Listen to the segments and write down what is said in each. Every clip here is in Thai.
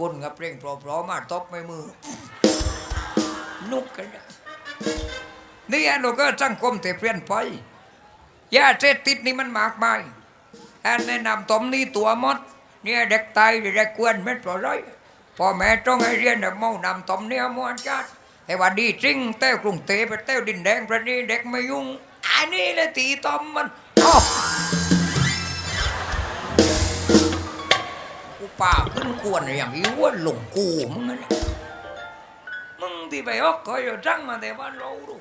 คุณกับเพลงเพราะๆมาตบไม่มือ นุกกันนะนี่อันเราก็สังคมแต่เปลี่ยนไปยาเสพติดนี่มันมากมายอันแนะนำตมนี่ตัวมด เนี่ยเด็กตายเด็กกวนไม่ปล่อยพ่อแม่ต้องให้เรียนแบบเมานำตมเนี่ยมวนจัดแต่ว่าดีจริงเต้วกรุงเทพไปเต้วดินแดงประนี้เด็กไม่ยุ่งอันนี้เลยตีตมมันอ้อ ป่าขึ้นกวนอย่างนี้ว่าหลงกูมึงนะมึงที่ไปออกคอยจังมาแต่บ้านเราดู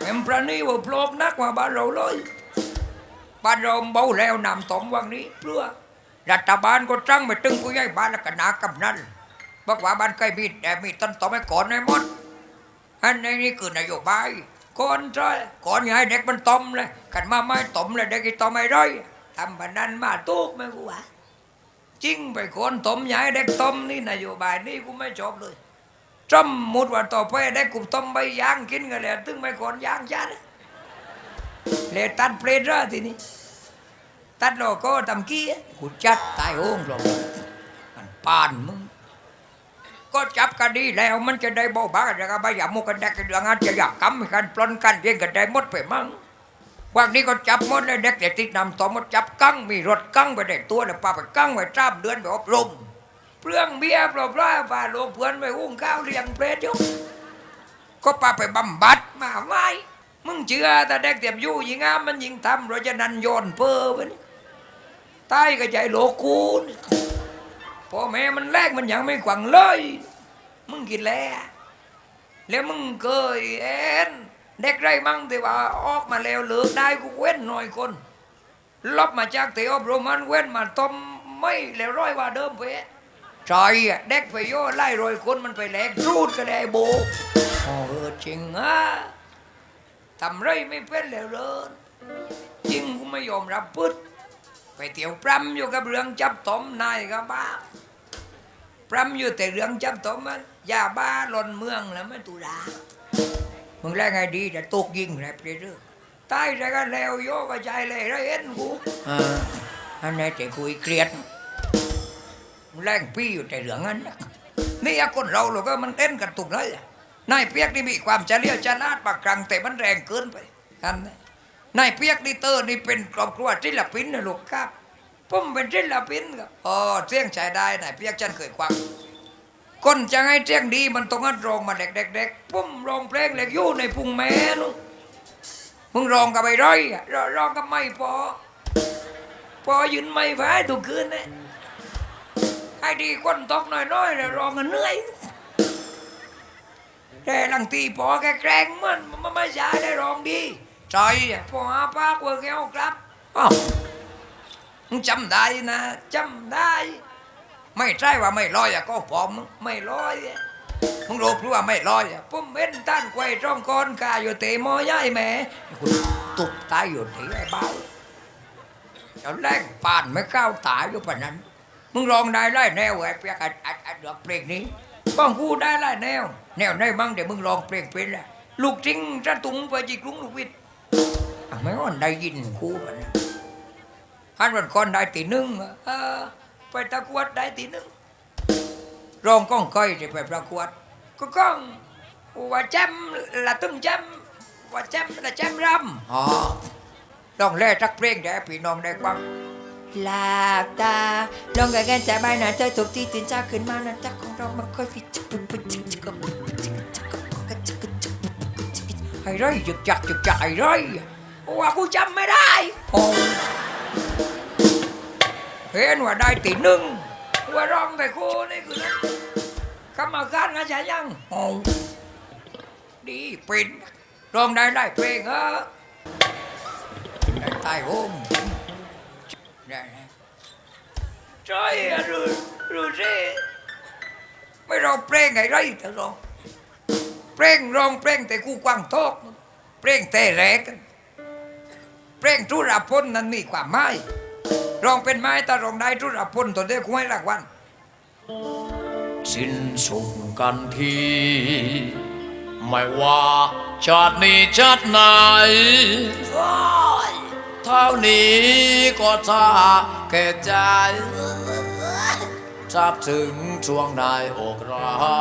แม่มประนี้ว่าปลกนักว่าบ้านเราเลยบ้านเราเบาแล้วนำตมวันนี้เพื่อรัฐบาลก็จ้างไปตึงกูย้ายบ้านแล้วก็นากำนันบอกว่าบ้านใกล้มีแต่มีต้นตอไม่ก่อนในหมดอันนี้นี่คือนโยบายก่อนใช่ก่อนอย่าให้เด็กมันต้มเลยกันมาไม่ต้มเลยเด็กกินต้มไม่ได้ทำแบบนั้นมาตู้ไม่กูว่า จริงไปคนต้มยาให้เด็กต้มนี่นโยบายนี่กูไม่ชอบเลยจำมุดว่าต่อไปเด็กกูต้มใบยางกินกันแล้วตึงไม่ก่อนยางชัดเลยตัดเปรต ra ทีนี้ตัดโลโก้ทำกี้กูจัดตายโอ่งลงมันปานมึงก็จับกันดีแล้วมันจะได้เบาบางจะก็ไม่อยากมุกกันได้กันเรื่องงานจะอยากกำกันปล้นกันเรียงกันได้หมดไปมั้ง วันนี้ก็จับหมดเลยเด็กเด็กติดนำต่อหมดจับกั้งมีรถกั้งไปเด็กตัวเนี่ยปาไปกั้งไปจ้ามเดือนไปอบรมเปลืองเบี้ยเปล่าเปล่าปาโลงเพื่อนไปอุ้งข้าวเลี้ยงเปรตอยู่ก็ปาไปบำบัดมาไว้มึงเชื่อแต่เด็กเตรียมยู่ยิงงามมันยิงทำเราจะนันโยนเพ้อไปตายก็ใจโลกูนพ่อแม่มันแรกมันยังไม่ขวังเลย มึงกินแล้วแล้วมึงเคยเอ็น เด็กไรมั่งแต่ว่าออกมาแล้วเลิกได้กูเว้นหน่อยคนลบมาจากเตะอบรมมันเว้นมาต้มไม่แล้วร้อยว่าเดิมไปใช่อะเด็กไปโย่ไล่รอยคนมันไปแหลกรูดก็ได้โบอ๋อเออจริงอะทำไรไม่เป็นแล้วเลยจริงกูไม่ยอมรับปึ๊ดไปเที่ยวปรำอยู่กับเรื่องจับต้มนายก็บ้าปรำอยู่แต่เรื่องจับตมมันยาบ้าหล่นเมืองแล้วไม่ตุลา มึงแรงไงดีแต่ตกยิงแหละเปรื่อตายแต่ก็แล้วโยกใจเลยไรเอ็นกูอ่าอันนี้แต่คุยเครียดมึงแรงพี่อยู่แต่เรื่องนั้นนะนี่อะคนเราเราก็มันเต้นกันตุกเลยอะนายเปียกนี่มีความเฉลียวฉลาดปากกลางแต่มันแรงเกินไปอันนี้นายเปียกนี่เตอร์นี่เป็นครอบครัวศิลปินนะลูกครับผมเป็นศิลปินครับอ๋อเสียงใช้ได้นายเปียกฉันเคยควัง คนจะให้เสียงดีมันต้องให้ร้องมาเด็กๆผมร้องเพลงเล็กอยู่ในพุงแม่นุมึงร้องกับไอ้ร้อยร้องร้องกับไม่พอ พอยืนไม่พายทุกคืนนี่ยให้ดีคนตกน้อยๆแล้วร้องกันเหนื่อยแต่ลังตีพอแกแกล้งมันมันไม่ใช่ได้ร้องดีใช่พอหาปากว่าแก้วครับอ้าวมึงจำได้นะจำได้ ไม่ใช่ว่าไม่ลอยอะก็พอมึงไม่ลอยมึงรู้หรือว่าไม่ลอยอะผมเป็นต้านไกวจ้องกอนกาอยู่เตะมอย่ายแม่คุณตุกตายอยู่ที่ไอ้เบ้าจ้าแรงป่านไม่ก้าวตายอยู่ปะนั้น มึงลองได้ไล่แนวไอ้เปียกไอ้ไอ้ดอกเพลงนี้บ้องกูได้ไล่แนว แนวไหนมั่งเดี๋ยวมึงลองเพลงเป็นละลูกจริงจะตุงไปจีกรุงลูกวิทย์ไม่ว่าได้ยินครูมันฮันวันก่อนได้ตีหนึ่งเออ ไปตะกวดได้ตีหนึ่งรองก้องก้อยที่ไปประกวดก็ก้องว่าแจมละตึ้งแจมว่าแจมละแจมรำอ๋อต้องแล่ทักเพลงแด่พี่น้องได้ฟังหลับตาลงกันกันใจใบหน้าเธอทุกที่ตื่นเช้าขึ้นมาหน้าตาของเรามันค่อยฟิจุบปุบจิกจิกปุ๊บปุ๊บจิกจิกปุ๊บปุ๊บจิกจิกปุ๊บปุ๊บจิกจิกไอ้ไรจึกจักจึกจักไอ้ไรว่ากูจำไม่ได้โอ้ เห็นว่าได้ตีหนึ่งว่าร้องแต่กูนี่คือนะกรรมการกันใช่ยังโอ้ดีเป็นร้องได้ได้เพลงเออได้ตายโฮมได้นะใช่อะรู้รู้สิไม่ร้องเพลงไงไรแต่ร้องเพลงร้องเพลงแต่กูกว้างทอกเพลงแต่แรกเพลงทุรพลนั้นมีความหมาย รองเป็นไม้ต่ร้องได้ทุรพลตัวเดียวกูให้รางวัลสิ้นสุดกันที ไม่ว่าชาตินี้ชาติไหนเท่านี้ก็ท่าแก่ใจทราบถึงช่วงได้อกเรา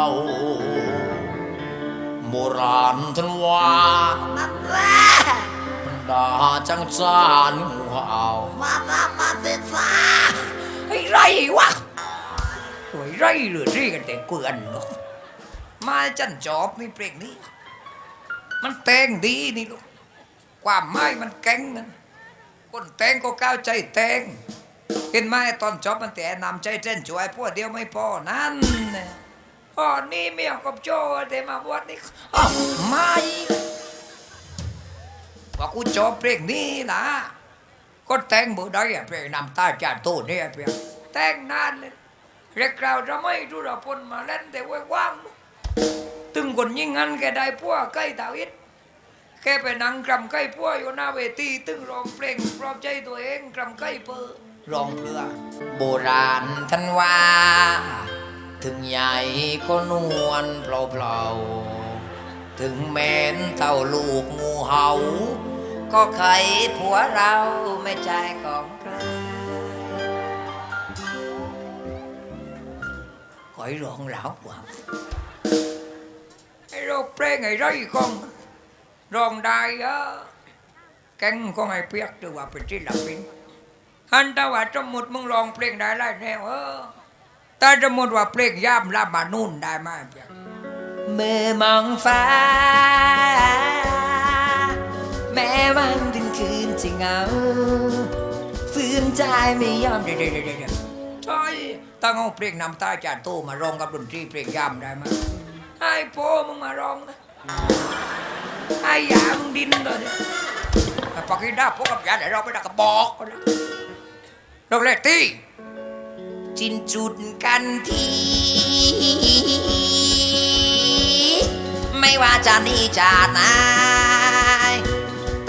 โบราณท่านว่า ดาจังจานงูเห่ามามามาเสร็จซะไอ้ไรวะโอ้ยไรหรือรีกันแต่เกลือนเนาะมาจันจอบนี่เพลงนี้ มันแต่งดีนี่ลูกความหมายมันแก่งนั่นคนแต่งก็ก้าวใจแต่งเห็นไหมตอนจบมันแต่นำใจเต้นช่วยพวกเดียวไม่พอนั่นน่อนี่เมียกับโจเดมาบวชนี่อ๋อไม่ ว่ากูจบเพลงนี้นะก็แต่งบอร์ใดอะเพลงนำตาจาโตเนี่ยเพลงแต่งนานเลยเรียกเราจะไม่ดูเราพนมาเล่นแต่ไว้ว่างตึงคนยิ่งงั้นแกได้พวกใกล้ดาวิดแค่ไปนั่งกรำไก่พัวอยู่หน้าเวทีตึงร้องเพลงปลอบใจตัวเองกรำไก่เปอร้องเรือโบราณท่านว่า ถึงใหญ่ก็นวลเปล่าๆถึงแม้นเท่าลูกงูเห่า ก็ใครผัวเราไม่ใจของใครคอยร้องแล้วว่าไอ้ร้องเพลงไอ้ไรของร้องได้เออแกงของไอ้เปียกถือว่าเป็นศิลปินฮันถ้าว่าสมมติมึงร้องเพลงได้ไรแนวเออแต่สมมติว่าเพลงย่ำลาบานุ่นได้ไหมเปียกมือมองฟ้า แม้วันดึงคืนจะเหงาฝืนใจไม่ยอมเดี๋ยวเดี๋ยวเดี๋ยวเดี๋ยวใช่ตั้งเอาเพลงนำตาจาโตมาร้องกับดนตรีเพลงย่ำได้ไหมไอ้โพมึงมาร้องนะไอ้ยามึงดินเลยปากกินได้พวกกับยาเดี๋ยวเราไปดักระบอกนะเราเล่นตีจินจุดกันทีไม่ว่าจะนี่จะไหน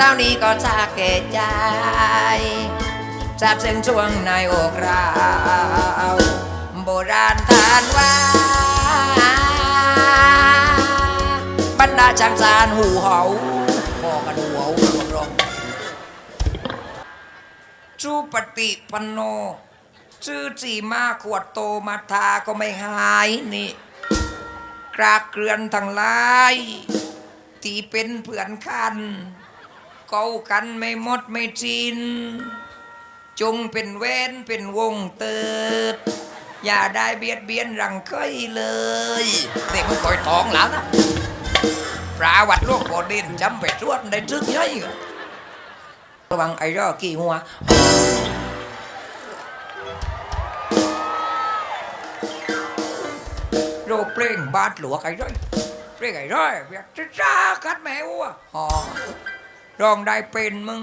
เต้านี้ก็จะเกตใจจับซึ่งช่วงในอกเราโบราณทานว่าบรรดาช่างสารหูเหาพอกันหัวร้องจูปฏิปันโน ชื่อจีมาขวดโตมาทาก็ไม่หายนี่กรากเกลือนทั้งหลาย ที่เป็นเพื่อนกัน เก้ากันไม่หมดไม่จินจงเป็นเว้นเป็นวงเติด อย่าได้เบียดเบียนรังเคยเลยเด็กมันคอยท้องแล้วนะปราวัดโลกโบดินจำไปชวดได้ทึกย่อยระวังไอ้รอกี่หัวโรเพลงบาดหลวกไอ้ร้อยเพลงไอ้ร้อยเบียดจ้าจ้าคัดแมวอะอ๋อ ร้องได้เป็นมึง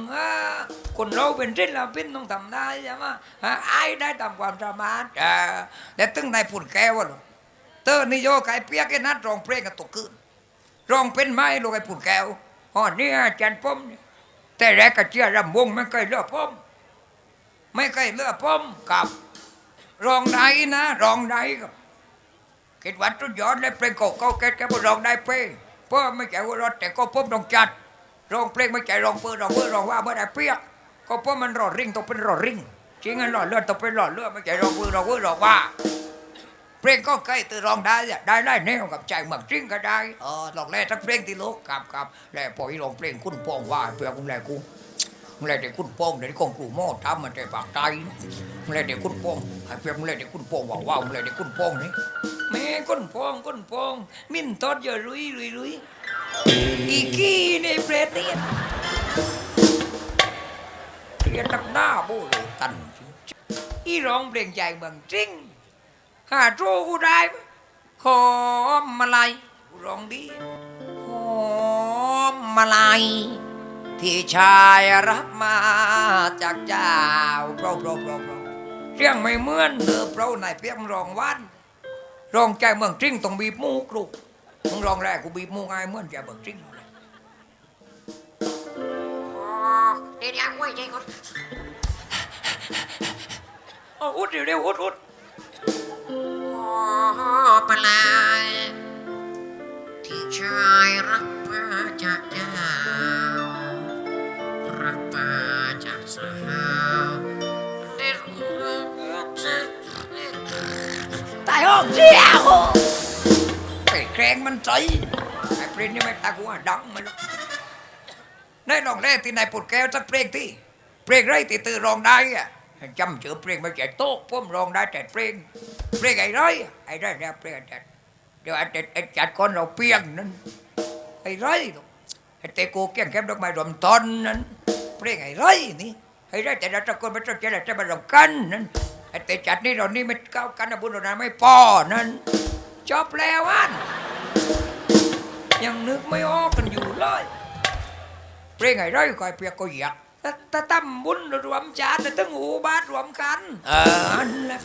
คนเราเป็นศิลปินต้องทำได้ใช่ไหมอะไอ้ได้ตามความสามารถแต่ตึงได้ผุดแก้วหรอเตอร์นี่โยกไอ้เปียกไอ้นัดร้องเพลงกับตกคืนร้องเป็นไหมลูกไอ้ผุดแก้วอ๋อนี่อาจารย์ป้อมแต่แรกกระเจียรำวงไม่เคยเลือกป้อมไม่เคยเลือกป้อมกับร้องได้นะร้องได้กับคิดว่าทุกยอดเลยเพลงเก่าๆแกแกบ่ร้องได้เพลงเพราะไม่ใช่ว่ารถแต่ก็ผมต้องจัด ร้องเพลงไม่ใช่ร้องเพื่อร้องเพื่อร้องว่าไม่ได้เปียก ก็เพราะมันรอดริ่งต้องเป็นรอดริ่งจริงงั้นรอดเลือดต้องเป็นรอดเลือดไม่ใช่ร้องเพื่อร้องเพื่อร้องว่า เพลงก็ใกล้ตื่นร้องได้ได้ได้แนวกับใจเหมือนจริงก็ได้เออลองแล่ทั้งเพลงที่โลกกับกับแล้วพออีร้องเพลงคุณปองว่าเพื่อคุณแลกูมึงแลยเด็กคุณปองเด็กของกูโม่ทำมันใจปากใจมึงแลเด็กคุณปองให้เพื่อนมึงแลเด็กคุณปองว่าว่ามึงแลเด็กคุณปองนี่แม่ก้นพองก้นพอง มินตอดอย่าลุยลุยลุย อีกี้ในเปรตเนี่ยเปรียนตักหน้าโบเลยตันจริงอีร้องเพลงใหญ่เมืองจริงหาโจกูได้ไหมหอมมาลายกูร้องดีหอมมาลายที่ชายรับมาจากเจ้าเพราะเพราะเพราะเพราะเรื่องไม่เหมือนเธอเพราะนายเปียกร้องวันร้องใจเมืองจริงต้องบีบมูกลูก มึงร้องแรกกูบีบมูกไงเหมือนใจเมืองจริงเลยเดี๋ยวเดี๋ยวไว้ใจก่อนเอาอุดเร็วๆอุดอุดอ๋อปลายที่ชายรักมาจากเจ้ารักมาจากสาวได้รู้จักองเสียวไอ้แก รงมันใจไอ้เพลงนี่ไม่ตากูว่าดังมันหรอกในลองเล่ที่นายปุดแก้วสักเพลงที่เพลงไรที่ตื่นร้องได้อะจำชื่อเพลงไม่ใช่โต๊ะผมร้องได้แต่เพลงเพลงไอ้ไรอะไอ้ไรเนี่ยเพลงจัดเดี๋ยวไอ้จัดไอ้จัดคนเราเปียงนั้นไอ้ไรลูกไอ้เตโกเกี้ยงแคมดอกไม้รวมต้นนั้นเพลงไอ้ไรนี่ไอ้ไรแต่ละตะคนไม่ต้องเจรจามาเรากันนั้นไอ้เตจัดนี่เรานี่ไม่ก้าวกันนะบุญเรานะไม่พอนั้นจบแล้วอัน ยังนึกไม่ออกกันอยู่เลยเพลงไอ้ไรก็ไอ้เปียกก็อยากแต่แต่ตั้มบุญรวมจานแต่ตั้งหูบาทรวมกันเอออันแหละ